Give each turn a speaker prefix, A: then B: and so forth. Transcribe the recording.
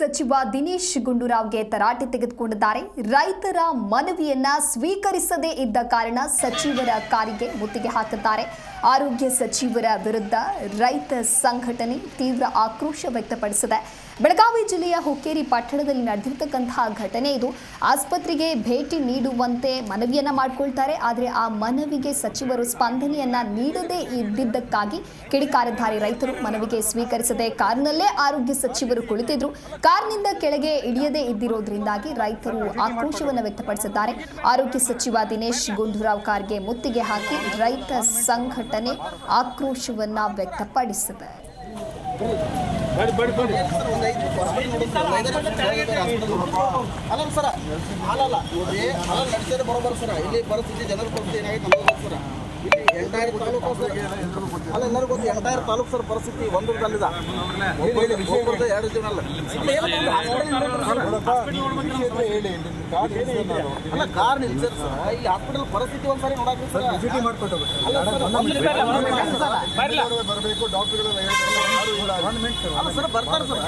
A: ಸಚಿವ ದಿನೇಶ್ ಗುಂಡೂರಾವ್ಗೆ ತರಾಟೆ ತೆಗೆದುಕೊಂಡಿದ್ದಾರೆ. ರೈತರ ಮನವಿಯನ್ನ ಸ್ವೀಕರಿಸದೇ ಇದ್ದ ಕಾರಣ ಸಚಿವರ ಕಾರಿಗೆ ಮುತ್ತಿಗೆ ಹಾಕಿದ್ದಾರೆ. ಆರೋಗ್ಯ ಸಚಿವರ ವಿರುದ್ಧ ರೈತ ಸಂಘಟನೆ ತೀವ್ರ ಆಕ್ರೋಶ ವ್ಯಕ್ತಪಡಿಸಿದೆ. ಬೆಳಗಾವಿ ಜಿಲ್ಲೆಯ ಹುಕ್ಕೇರಿ ಪಟ್ಟಣದಲ್ಲಿ ನಡೆದಿರ್ತಕ್ಕಂತಹ ಘಟನೆ ಇದು. ಆಸ್ಪತ್ರೆಗೆ ಭೇಟಿ ನೀಡುವಂತೆ ಮನವಿಯನ್ನ ಮಾಡಿಕೊಳ್ತಾರೆ. ಆದರೆ ಆ ಮನವಿಗೆ ಸಚಿವರು ಸ್ಪಂದನೆಯನ್ನ ನೀಡದೇ ಇದ್ದಿದ್ದಕ್ಕಾಗಿ ಕಿಡಿಕಾರಿದ್ದಾರೆ ರೈತರು. ಮನವಿಗೆ ಸ್ವೀಕರಿಸದೆ ಕಾರಿನಲ್ಲೇ ಆರೋಗ್ಯ ಸಚಿವರು ಕುಳಿತಿದ್ರು. ಕಾರ್ನಿಂದ ಕೆಳಗೆ ಇಳಿಯದೇ ಇದ್ದಿರೋದ್ರಿಂದಾಗಿ ರೈತರು ಆಕ್ರೋಶವನ್ನು ವ್ಯಕ್ತಪಡಿಸಿದ್ದಾರೆ. ಆರೋಗ್ಯ ಸಚಿವ ದಿನೇಶ್ ಗುಂಡೂರಾವ್ ಕಾರ್ಗೆ ಮುತ್ತಿಗೆ ಹಾಕಿ ರೈತ ಸಂಘಟನೆ ಆಕ್ರೋಶವನ್ನ ವ್ಯಕ್ತಪಡಿಸಿದೆ.
B: ಅಲ್ಲ ಇಲ್ಲಿ ಪರಿಸ್ಥಿತಿ ಜನರ ಅಲ್ಲ ಎಲ್ಲರಿಗೂ ಗೊತ್ತು ಎಂಟೈರ್ ತಾಲೂಕು ಸರ್ ಪರಿಸ್ಥಿತಿ ಒಬ್ಬರದ್ದು ಎರಡು ಜನ ಅಲ್ಲ ಕಾರ್ ನಿಲ್ಸರ್ ಸರ್. ಈ ಹಾಸ್ಪಿಟಲ್ ಪರಿಸ್ಥಿತಿ ಒಂದ್ಸಾರಿ ನೋಡಾಕ್ರಿ ಸರ್.
C: ಬರಬೇಕು ಡಾಕ್ಟರ್ಗಳು
B: ಅಲ್ಲ ಸರ್ ಬರ್ತಾರೆ ಸರ್.